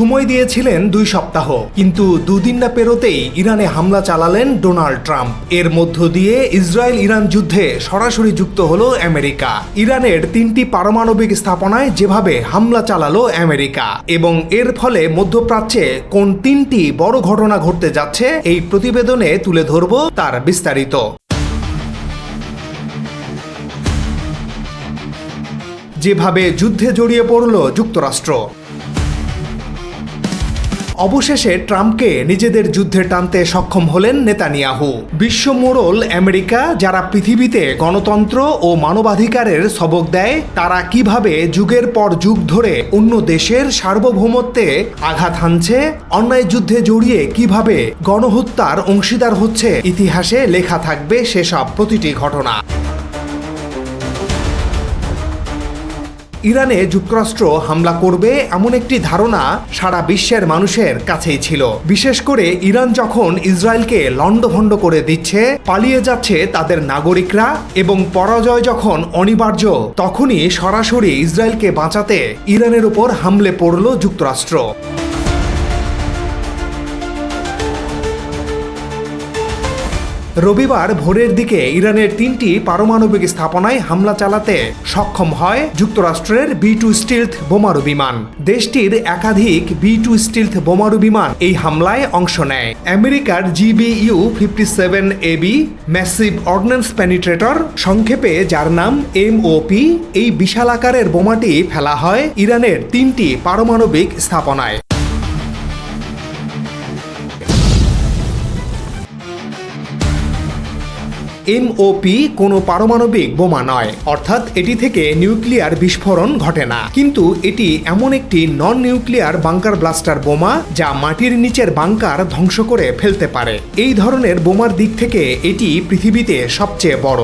সময় দিয়েছিলেন দুই সপ্তাহ। কিন্তু দুদিন না পেরোতেই ইরানে হামলা চালালেন ডোনাল্ড ট্রাম্প। এর মধ্য দিয়ে ইসরায়েল ইরান যুদ্ধে সরাসরি যুক্ত হলো আমেরিকা। ইরানের তিনটি পারমাণবিক স্থাপনায় যেভাবে হামলা চালালো আমেরিকা। এবং এর ফলে মধ্যপ্রাচ্যে কোন তিনটি বড় ঘটনা ঘটতে যাচ্ছে, এই প্রতিবেদনে তুলে ধরব তার বিস্তারিত। যেভাবে যুদ্ধে জড়িয়ে পড়ল যুক্তরাষ্ট্র। অবশেষে ট্রাম্পকে নিজেদের যুদ্ধে টানতে সক্ষম হলেন নেতানিয়াহু। বিশ্ব মোড়ল আমেরিকা, যারা পৃথিবীতে গণতন্ত্র ও মানবাধিকারের সবক দেয়, তারা কীভাবে যুগের পর যুগ ধরে অন্য দেশের সার্বভৌমত্বে আঘাত হানছে, অন্যায় যুদ্ধে জড়িয়ে কীভাবে গণহত্যার অংশীদার হচ্ছে, ইতিহাসে লেখা থাকবে সেসব প্রতিটি ঘটনা। ইরানে যুক্তরাষ্ট্র হামলা করবে এমন একটি ধারণা সারা বিশ্বের মানুষের কাছেই ছিল। বিশেষ করে ইরান যখন ইসরায়েলকে লণ্ডভণ্ড করে দিচ্ছে, পালিয়ে যাচ্ছে তাদের নাগরিকরা এবং পরাজয় যখন অনিবার্য, তখনই সরাসরি ইসরায়েলকে বাঁচাতে ইরানের উপর হামলে পড়ল যুক্তরাষ্ট্র। রবিবার ভোরের দিকে ইরানের তিনটি পারমাণবিক স্থাপনায় হামলা চালাতে সক্ষম হয় যুক্তরাষ্ট্রের বি টু স্টিলথ বোমারু বিমান। দেশটির একাধিক বি টু স্টিলথ বোমারু বিমান এই হামলায় অংশ নেয়। আমেরিকার GBU fifty seven A B massive ordnance penetrator সংক্ষেপে যার নাম এমওপি এই বিশাল আকারের বোমাটি ফেলা হয় ইরানের তিনটি পারমাণবিক স্থাপনায়। এমওপি কোনো পারমাণবিক বোমা নয়। অর্থাৎ এটি থেকে নিউক্লিয়ার বিস্ফোরণ ঘটে না। কিন্তু এটি এমন একটি নন নিউক্লিয়ার বাংকার ব্লাস্টার বোমা যা মাটির নিচের বাংকার ধ্বংস করে ফেলতে পারে। এই ধরনের বোমার দিক থেকে এটি পৃথিবীতে সবচেয়ে বড়।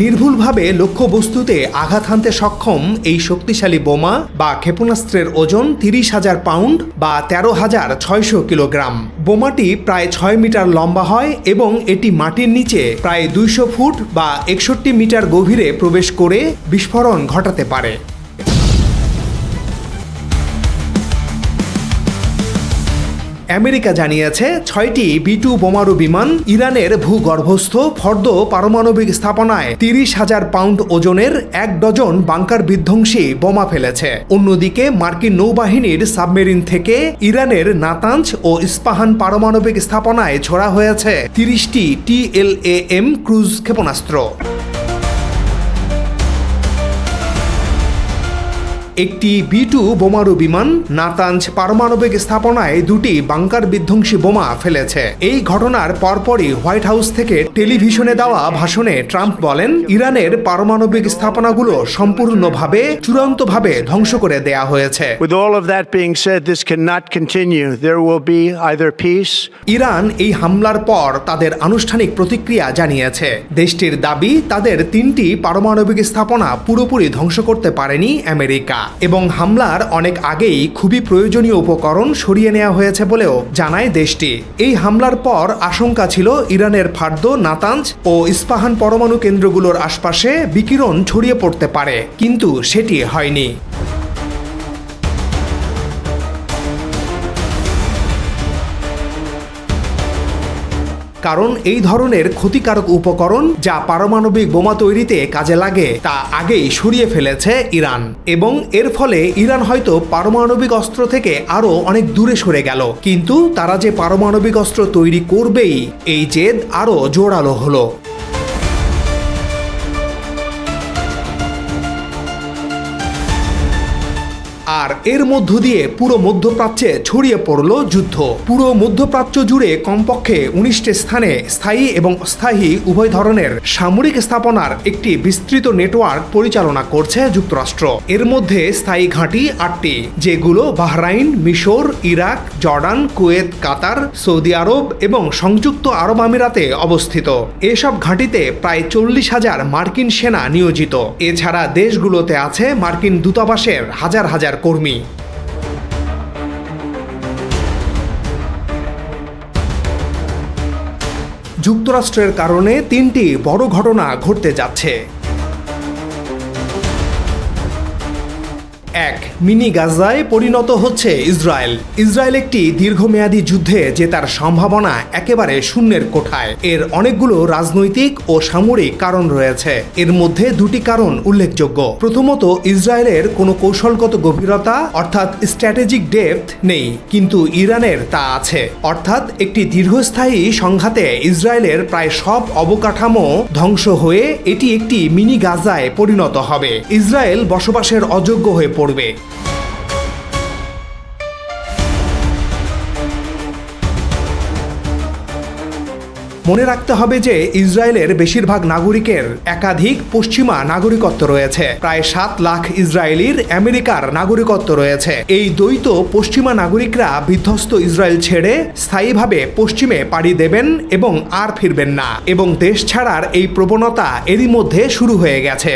নির্ভুলভাবে লক্ষ্যবস্তুতে আঘাত হানতে সক্ষম এই শক্তিশালী বোমা বা ক্ষেপণাস্ত্রের ওজন তিরিশ হাজার পাউন্ড বা তেরো হাজার ছয়শো কিলোগ্রাম। বোমাটি প্রায় ছয় মিটার লম্বা হয় এবং এটি মাটির নিচে প্রায় দুইশো ফুট বা একষট্টি মিটার গভীরে প্রবেশ করে বিস্ফোরণ ঘটাতে পারে। আমেরিকা জানিয়েছে, ছয়টি বি টু বোমারু বিমান ইরানের ভূগর্ভস্থ ফর্দ পারমাণবিক স্থাপনায় তিরিশ হাজার পাউন্ড ওজনের এক ডজন বাংকার বিধ্বংসী বোমা ফেলেছে। অন্যদিকে, মার্কিন নৌবাহিনীর সাবমেরিন থেকে ইরানের নাতাঞ্জ ও ইস্পাহান পারমাণবিক স্থাপনায় ছোড়া হয়েছে তিরিশটি টিএলএএম ক্রুজ ক্ষেপণাস্ত্র। একটি বি টু বোমারু বিমান নাতাঞ্জ পারমাণবিক স্থাপনায় দুটি বাংকার বিধ্বংসী বোমা ফেলেছে। এই ঘটনার পরপরই হোয়াইট হাউস থেকে টেলিভিশনে দেওয়া ভাষণে ট্রাম্প বলেন ইরানের পারমাণবিক স্থাপনাগুলো সম্পূর্ণভাবে চূড়ান্তভাবে ধ্বংস করে দেয়া হয়েছে। With all of that being said, this cannot continue. There will be either peace Iran এই হামলার পর তাদের আনুষ্ঠানিক প্রতিক্রিয়া জানিয়েছে। দেশটির দাবি তাদের তিনটি পারমাণবিক স্থাপনা পুরোপুরি ধ্বংস করতে পারেনি আমেরিকা। এবং হামলার অনেক আগেই খুবই প্রয়োজনীয় উপকরণ সরিয়ে নেওয়া হয়েছে বলেও জানায় দেশটি। এই হামলার পর আশঙ্কা ছিল ইরানের ফার্দ, নাতাঞ্জ ও ইস্পাহান পরমাণু কেন্দ্রগুলোর আশপাশে বিকিরণ ছড়িয়ে পড়তে পারে, কিন্তু সেটি হয়নি। কারণ এই ধরনের ক্ষতিকারক উপকরণ যা পারমাণবিক বোমা তৈরিতে কাজে লাগে তা আগেই সরিয়ে ফেলেছে ইরান। এবং এর ফলে ইরান হয়তো পারমাণবিক অস্ত্র থেকে আরও অনেক দূরে সরে গেল। কিন্তু তারা যে পারমাণবিক অস্ত্র তৈরি করবেই, এই জেদ আরও জোরালো হলো। আর এর মধ্য দিয়ে পুরো মধ্যপ্রাচ্যে ছড়িয়ে পড়ল যুদ্ধ। পুরো মধ্যপ্রাচ্য জুড়ে কমপক্ষে উনিশটি স্থানে স্থায়ী এবং স্থায়ী উভয় ধরনের সামরিক স্থাপনার একটি বিস্তৃত নেটওয়ার্ক পরিচালনা করছে যুক্তরাষ্ট্র। এর মধ্যে স্থায়ী ঘাঁটি আটটি, যেগুলো বাহরাইন, মিশর, Iraq, Jordan, Kuwait, Qatar, Saudi Arab এবং সংযুক্ত আরব আমিরাতে অবস্থিত। এসব ঘাঁটিতে প্রায় চল্লিশ হাজার মার্কিন সেনা নিয়োজিত। এছাড়া দেশগুলোতে আছে মার্কিন দূতাবাসের হাজার হাজার কর্মী। যুক্তরাষ্ট্রের কারণে তিনটি বড় ঘটনা ঘটতে যাচ্ছে। এক মিনি গাজায় পরিণত হচ্ছে ইসরায়েল। ইসরায়েল একটি দীর্ঘমেয়াদী যুদ্ধে জেতার সম্ভাবনা একেবারে শূন্যের কোঠায়। এর অনেকগুলো রাজনৈতিক ও সামরিক কারণ রয়েছে। এর মধ্যে দুটি কারণ উল্লেখযোগ্য। প্রথমত, ইসরায়েলের কোনো কৌশলগত গভীরতা, অর্থাৎ স্ট্র্যাটেজিক ডেপথ নেই, কিন্তু ইরানের তা আছে। অর্থাৎ, একটি দীর্ঘস্থায়ী সংঘাতে ইসরায়েলের প্রায় সব অবকাঠামো ধ্বংস হয়ে এটি একটি মিনি গাজায় পরিণত হবে। ইসরায়েল বসবাসের অযোগ্য হয়ে পড়বে। মনে রাখতে হবে যে ইসরায়েলের বেশিরভাগ নাগরিকের একাধিক পশ্চিমা নাগরিকত্ব রয়েছে। প্রায় সাত লাখ ইসরায়েলির আমেরিকার নাগরিকত্ব রয়েছে। এই দ্বৈত পশ্চিমা নাগরিকরা বিধ্বস্ত ইসরায়েল ছেড়ে স্থায়ীভাবে পশ্চিমে পাড়ি দেবেন এবং আর ফিরবেন না। এবং দেশ ছাড়ার এই প্রবণতা এরই মধ্যে শুরু হয়ে গেছে।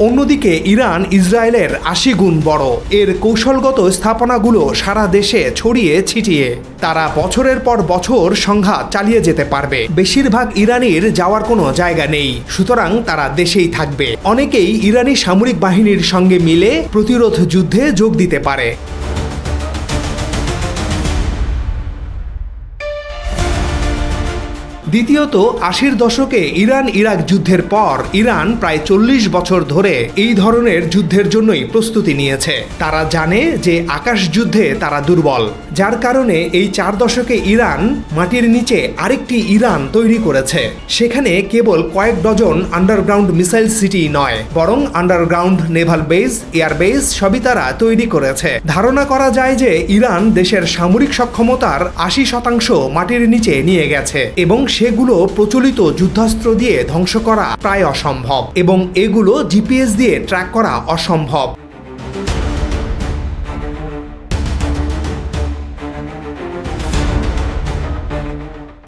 অন্যদিকে ইরান, ইসরায়েলের আশি গুণ বড়। এর কৌশলগত স্থাপনাগুলো সারা দেশে ছড়িয়ে ছিটিয়ে। তারা বছরের পর বছর সংঘাত চালিয়ে যেতে পারবে। বেশিরভাগ ইরানির যাওয়ার কোনো জায়গা নেই। সুতরাং তারা দেশেই থাকবে। অনেকেই ইরানি সামরিক বাহিনীর সঙ্গে মিলে প্রতিরোধ যুদ্ধে যোগ দিতে পারে। দ্বিতীয়ত, আশির দশকে ইরান ইরাক যুদ্ধের পর ইরান প্রায় চল্লিশ বছর ধরে এই ধরনের যুদ্ধের জন্যই প্রস্তুতি নিয়েছে। তারা জানে যে আকাশ যুদ্ধে তারা দুর্বল, যার কারণে এই চার দশকে ইরান মাটির নিচে আরেকটি ইরান তৈরি করেছে। সেখানে কেবল কয়েক ডজন আন্ডারগ্রাউন্ড মিসাইল সিটি নয়, বরং underground, naval base, air base সবই তারা তৈরি করেছে। ধারণা করা যায় যে ইরান দেশের সামরিক সক্ষমতার আশি শতাংশ মাটির নিচে নিয়ে গেছে, এবং সেগুলো প্রচলিত যুদ্ধাস্ত্র দিয়ে ধ্বংস করা প্রায় অসম্ভব এবং এগুলো জিপিএস দিয়ে ট্র্যাক করা অসম্ভব।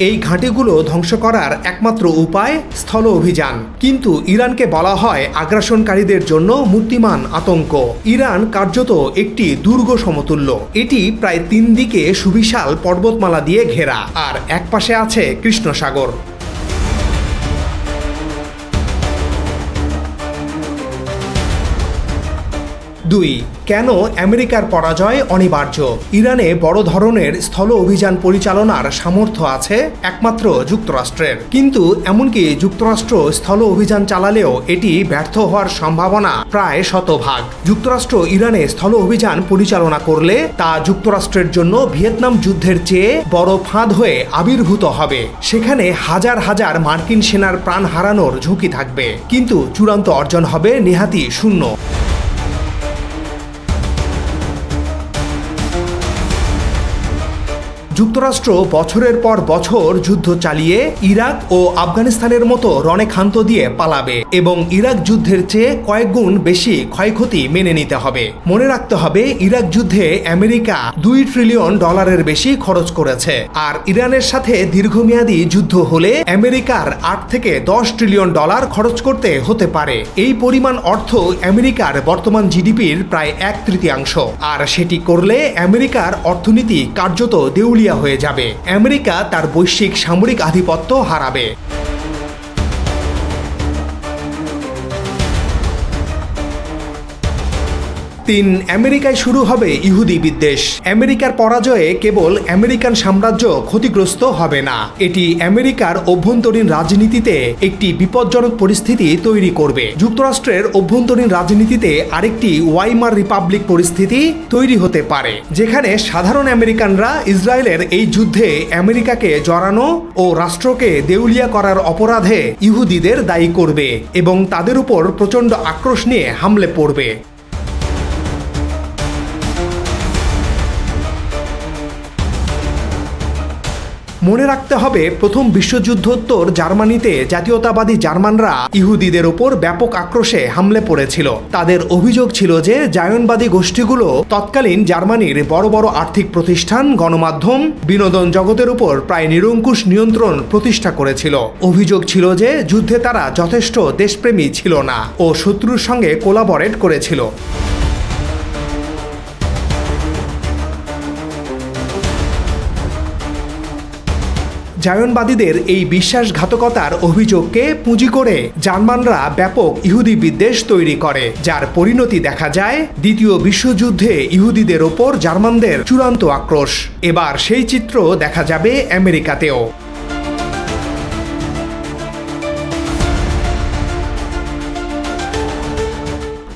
এই ঘাঁটিগুলো ধ্বংস করার একমাত্র উপায় স্থল অভিযান। কিন্তু ইরানকে বলা হয় আগ্রাসনকারীদের জন্য মূর্তিমান আতঙ্ক। ইরান কার্যত একটি দুর্গ সমতুল্য। এটি প্রায় তিন দিকে সুবিশাল পর্বতমালা দিয়ে ঘেরা। আর একপাশে আছে কৃষ্ণ দুই, কেন আমেরিকার পরাজয় অনিবার্য? ইরানে বড় ধরনের স্থল অভিযান পরিচালনার সামর্থ্য আছে একমাত্র যুক্তরাষ্ট্রের। কিন্তু এমনকি যুক্তরাষ্ট্র স্থল অভিযান চালালেও এটি ব্যর্থ হওয়ার সম্ভাবনা প্রায় শতভাগ। যুক্তরাষ্ট্র ইরানে স্থল অভিযান পরিচালনা করলে তা যুক্তরাষ্ট্রের জন্য ভিয়েতনাম যুদ্ধের চেয়ে বড় ফাঁদ হয়ে আবির্ভূত হবে। সেখানে হাজার হাজার মার্কিন সেনার প্রাণ হারানোর ঝুঁকি থাকবে। কিন্তু চূড়ান্ত অর্জন হবে নেহাতি শূন্য। যুক্তরাষ্ট্র বছরের পর বছর যুদ্ধ চালিয়ে ইরাক ও আফগানিস্তানের মতো রণেক্ষান্ত দিয়ে পালাবে এবং ইরাক যুদ্ধের চেয়ে কয়েক গুণ বেশি ক্ষয়ক্ষতি মেনে নিতে হবে। মনে রাখতে হবে, ইরাক যুদ্ধে আমেরিকা দুই ট্রিলিয়ন ডলারের বেশি খরচ করেছে আর ইরানের সাথে দীর্ঘমেয়াদী যুদ্ধ হলে আমেরিকার আট থেকে দশ ট্রিলিয়ন ডলার খরচ করতে হতে পারে। এই পরিমাণ অর্থ আমেরিকার বর্তমান জিডিপির প্রায় এক তৃতীয়াংশ। আর সেটি করলে আমেরিকার অর্থনীতি কার্যত হয়ে যাবে। আমেরিকা তার বৈশ্বিক সামরিক আধিপত্য হারাবে। তিন আমেরিকায় শুরু হবে ইহুদি বিদ্বেষ। আমেরিকার পরাজয়ে কেবল আমেরিকান সাম্রাজ্য ক্ষতিগ্রস্ত হবে না। এটি আমেরিকার অভ্যন্তরীণ রাজনীতিতে একটি বিপজ্জনক পরিস্থিতি তৈরি করবে। যুক্তরাষ্ট্রের অভ্যন্তরীণ রাজনীতিতে আরেকটি ওয়াইমার রিপাবলিক পরিস্থিতি তৈরি হতে পারে, যেখানে সাধারণ আমেরিকানরা ইসরায়েলের এই যুদ্ধে আমেরিকাকে জড়ানো ও রাষ্ট্রকে দেউলিয়া করার অপরাধে ইহুদিদের দায়ী করবে এবং তাদের উপর প্রচণ্ড আক্রোশ নিয়ে হামলে পড়বে। মনে রাখতে হবে, প্রথম বিশ্বযুদ্ধোত্তর জার্মানিতে জাতীয়তাবাদী জার্মানরা ইহুদিদের ওপর ব্যাপক আক্রোশে হামলে পড়েছিল। তাদের অভিযোগ ছিল যে, জায়নবাদী গোষ্ঠীগুলো তৎকালীন জার্মানির বড় বড় আর্থিক প্রতিষ্ঠান, গণমাধ্যম, বিনোদন জগতের উপর প্রায় নিরঙ্কুশ নিয়ন্ত্রণ প্রতিষ্ঠা করেছিল। অভিযোগ ছিল যে, যুদ্ধে তারা যথেষ্ট দেশপ্রেমী ছিল না ও শত্রুর সঙ্গে কোলাবরেট করেছিল। জায়নবাদীদের এই বিশ্বাসঘাতকতার অভিযোগকে পুঁজি করে জার্মানরা ব্যাপক ইহুদি বিদ্বেষ তৈরি করে, যার পরিণতি দেখা যায় দ্বিতীয় বিশ্বযুদ্ধে ইহুদিদের ওপর জার্মানদের চূড়ান্ত আক্রোশ। এবার সেই চিত্র দেখা যাবে আমেরিকাতেও।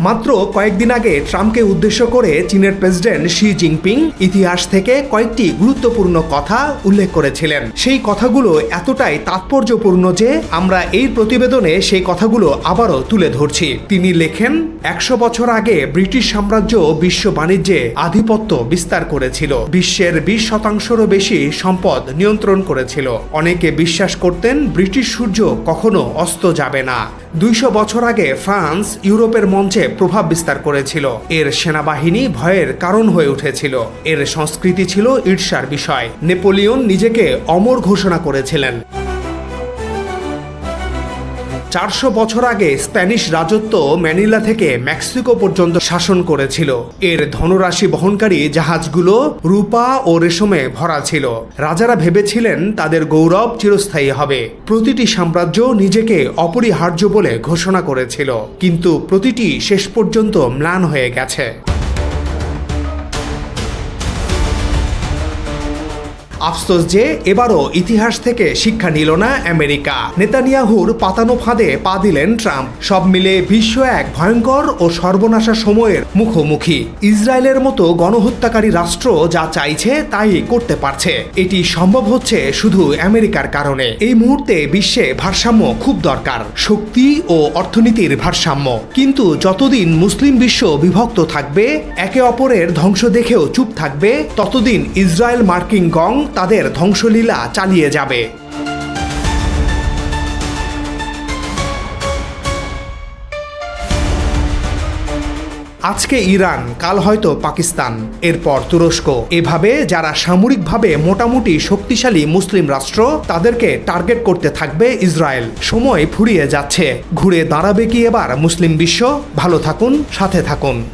মাত্র কয়েকদিন আগে ট্রাম্পকে উদ্দেশ্য করে চীনের প্রেসিডেন্ট শি জিনপিং ইতিহাস থেকে কয়েকটি গুরুত্বপূর্ণ কথা উল্লেখ করেছিলেন। সেই কথাগুলো এতটাই তাৎপর্যপূর্ণ যে আমরা এই প্রতিবেদনে সেই কথাগুলো আবারও তুলে ধরছি। তিনি লেখেন, একশো বছর আগে ব্রিটিশ সাম্রাজ্য বিশ্ব বাণিজ্যে আধিপত্য বিস্তার করেছিল। বিশ্বের বিশ শতাংশেরও বেশি সম্পদ নিয়ন্ত্রণ করেছিল। অনেকে বিশ্বাস করতেন ব্রিটিশ সূর্য কখনো অস্ত যাবে না। দুইশো বছর আগে ফ্রান্স ইউরোপের মঞ্চে প্রভাব বিস্তার করেছিল। এর সেনাবাহিনী ভয়ের কারণ হয়ে উঠেছিল। এর সংস্কৃতি ছিল ঈর্ষার বিষয়। নেপোলিয়ন নিজেকে অমর ঘোষণা করেছিলেন। চারশো বছর আগে স্প্যানিশ রাজত্ব ম্যানিলা থেকে মেক্সিকো পর্যন্ত শাসন করেছিল। এর ধনরাশি বহনকারী জাহাজগুলো রূপা ও রেশমে ভরা ছিল। রাজারা ভেবেছিলেন তাদের গৌরব চিরস্থায়ী হবে। প্রতিটি সাম্রাজ্য নিজেকে অপরিহার্য বলে ঘোষণা করেছিল। কিন্তু প্রতিটি শেষ পর্যন্ত ম্লান হয়ে গেছে। আফসোস যে এবারও ইতিহাস থেকে শিক্ষা নিল না আমেরিকা। নেতানিয়াহুর পাতানো ফাঁদে পা দিলেন ট্রাম্প। সব মিলে বিশ্ব এক ভয়ঙ্কর ও সর্বনাশা সময়ের মুখোমুখি। ইসরায়েলের মতো গণহত্যাকারী রাষ্ট্র যা চাইছে তাই করতে পারছে। এটি সম্ভব হচ্ছে শুধু আমেরিকার কারণে। এই মুহূর্তে বিশ্বে ভারসাম্য খুব দরকার। শক্তি ও অর্থনীতির ভারসাম্য। কিন্তু যতদিন মুসলিম বিশ্ব বিভক্ত থাকবে, একে অপরের ধ্বংস দেখেও চুপ থাকবে, ততদিন ইসরায়েল মার্কিং গং তাদের ধ্বংসলীলা চালিয়ে যাবে। আজকে ইরান, কাল হয়তো পাকিস্তান, এরপর তুরস্ক। এভাবে যারা সামরিকভাবে মোটামুটি শক্তিশালী মুসলিম রাষ্ট্র, তাদেরকে টার্গেট করতে থাকবে ইসরায়েল। সময় ফুরিয়ে যাচ্ছে। ঘুরে দাঁড়াবে কি এবার মুসলিম বিশ্ব? ভালো থাকুন, সাথে থাকুন।